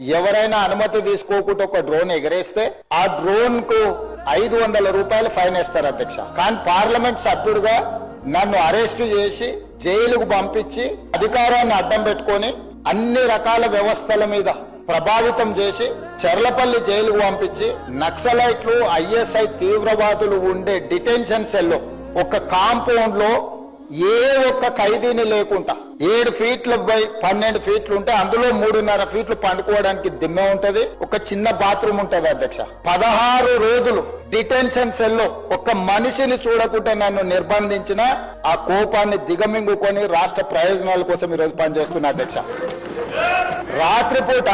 ఎవరైనా అనుమతి తీసుకోకుండా ఒక డ్రోన్ ఎగరేస్తే ఆ డ్రోన్కు ఐదు వందల రూపాయలు ఫైన్ వేస్తారు అధ్యక్ష. కానీ పార్లమెంట్ సభ్యుడుగా నన్ను అరెస్టు చేసి జైలుకు పంపించి అధికారాన్ని అడ్డం పెట్టుకొని అన్ని రకాల వ్యవస్థల మీద ప్రభావితం చేసి చెర్లపల్లి జైలుకు పంపించి నక్సలైట్లు ఐఎస్ఐ తీవ్రవాదులు ఉండే డిటెన్షన్ సెల్లో ఒక కాంపౌండ్లో ఏ ఒక్క ఖైదీని లేకుండా ఏడు ఫీట్ల బై పన్నెండు ఫీట్లు ఉంటే అందులో మూడున్నర ఫీట్లు పండుకోవడానికి దిమ్మె ఉంటది ఒక చిన్న బాత్రూమ్ ఉంటది అధ్యక్ష. పదహారు రోజులు డిటెన్షన్ సెల్లో ఒక మనిషిని చూడకుండా నన్ను నిర్బంధించిన ఆ కోపాన్ని దిగమింగుకొని రాష్ట్ర ప్రయోజనాల కోసం ఈరోజు పనిచేస్తున్నా అధ్యక్ష. రాత్రిపూట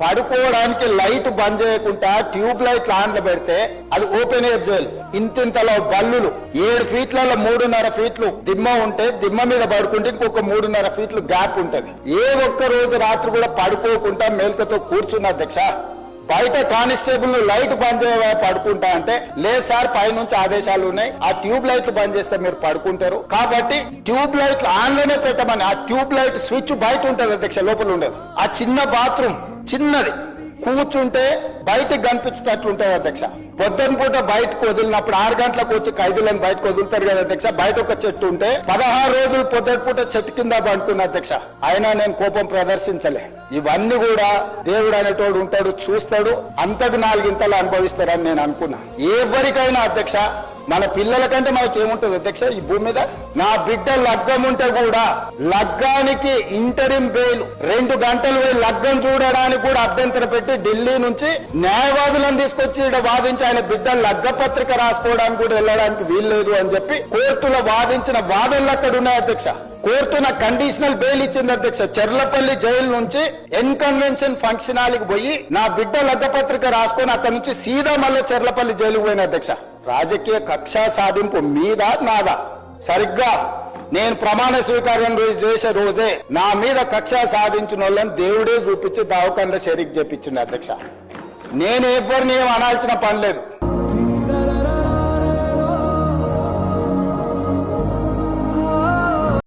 పడుకోవడానికి లైట్ బంద్ చేయకుండా ట్యూబ్ లైట్ ఆన్లో పెడితే అది ఓపెన్ ఎయిర్ జైల్. ఇంతింతలో బల్లులు ఏడు ఫీట్లలో మూడున్నర ఫీట్లు దిమ్మ ఉంటే దిమ్మ మీద పడుకుంటే ఇంకొక మూడున్నర ఫీట్లు గ్యాప్ ఉంటది. ఏ ఒక్క రోజు రాత్రి కూడా పడుకోకుండా మేల్కతో కూర్చున్న అధ్యక్ష బయట కానిస్టేబుల్ లైట్ బంద్ చేయ పడుకుంటా అంటే లేదు సార్ పైనుంచి ఆదేశాలు ఉన్నాయి. ఆ ట్యూబ్ లైట్లు బంద్ చేస్తే మీరు పడుకుంటారు. కాబట్టి ట్యూబ్ లైట్లు ఆన్లోనే పెట్టమని ఆ ట్యూబ్ లైట్ స్విచ్ బయట ఉంటది అధ్యక్ష లోపల ఉండదు. ఆ చిన్న బాత్రూమ్ చిన్నది. కూర్చుంటే బయటకు కనిపించేటట్లు ఉంటుంది అధ్యక్ష. పొద్దున పూట బయటకు వదిలినప్పుడు ఆరు గంటలకు వచ్చి ఖైదీలను బయటకు వదులుతారు కదా అధ్యక్ష. బయట ఒక చెట్టు ఉంటే పదహారు రోజులు పొద్దున పూట చెట్టు కింద పడుకున్న అధ్యక్ష. అయినా నేను కోపం ప్రదర్శించలే. ఇవన్నీ కూడా దేవుడు అనేటోడు ఉంటాడు చూస్తాడు అంతకు నాలుగింతలు అనుభవిస్తారని నేను అనుకున్నా. ఎవరికైనా అధ్యక్ష మన పిల్లల కంటే మనకి ఏముంటుంది అధ్యక్ష? ఈ భూమి మీద నా బిడ్డ లగ్గం ఉంటే కూడా లగ్గానికి ఇంటరిం బెయిల్ రెండు గంటలు పోయి లగ్గం చూడడానికి కూడా అభ్యంతర పెట్టి ఢిల్లీ నుంచి న్యాయవాదులను తీసుకొచ్చి ఈడ వాదించి ఆయన బిడ్డ లగ్గ పత్రిక రాసుకోవడానికి కూడా వెళ్ళడానికి వీల్లేదు అని చెప్పి కోర్టులో వాదించిన వాదనలు అక్కడ ఉన్నాయి అధ్యక్ష. కోర్టు కండిషనల్ బెయిల్ ఇచ్చింది అధ్యక్ష. చెర్లపల్లి జైలు నుంచి ఎన్కన్వెన్షన్ ఫంక్షన్ హాల్కి పోయి నా బిడ్డ లగ్గపత్రిక రాసుకొని అక్కడ నుంచి సీదా మళ్ళీ చెర్లపల్లి జైలుకు పోయిన అధ్యక్ష. రాజకీయ కక్ష సాధింపు మీద నాదా. సరిగ్గా నేను ప్రమాణ స్వీకారం చేసే రోజే నా మీద కక్ష సాధించిన వాళ్ళని దేవుడే చూపించి దావకండ షరీక్ చెప్పించిండు అధ్యక్ష. నేను ఎవరిని ఏం అనాల్సిన పని లేదు.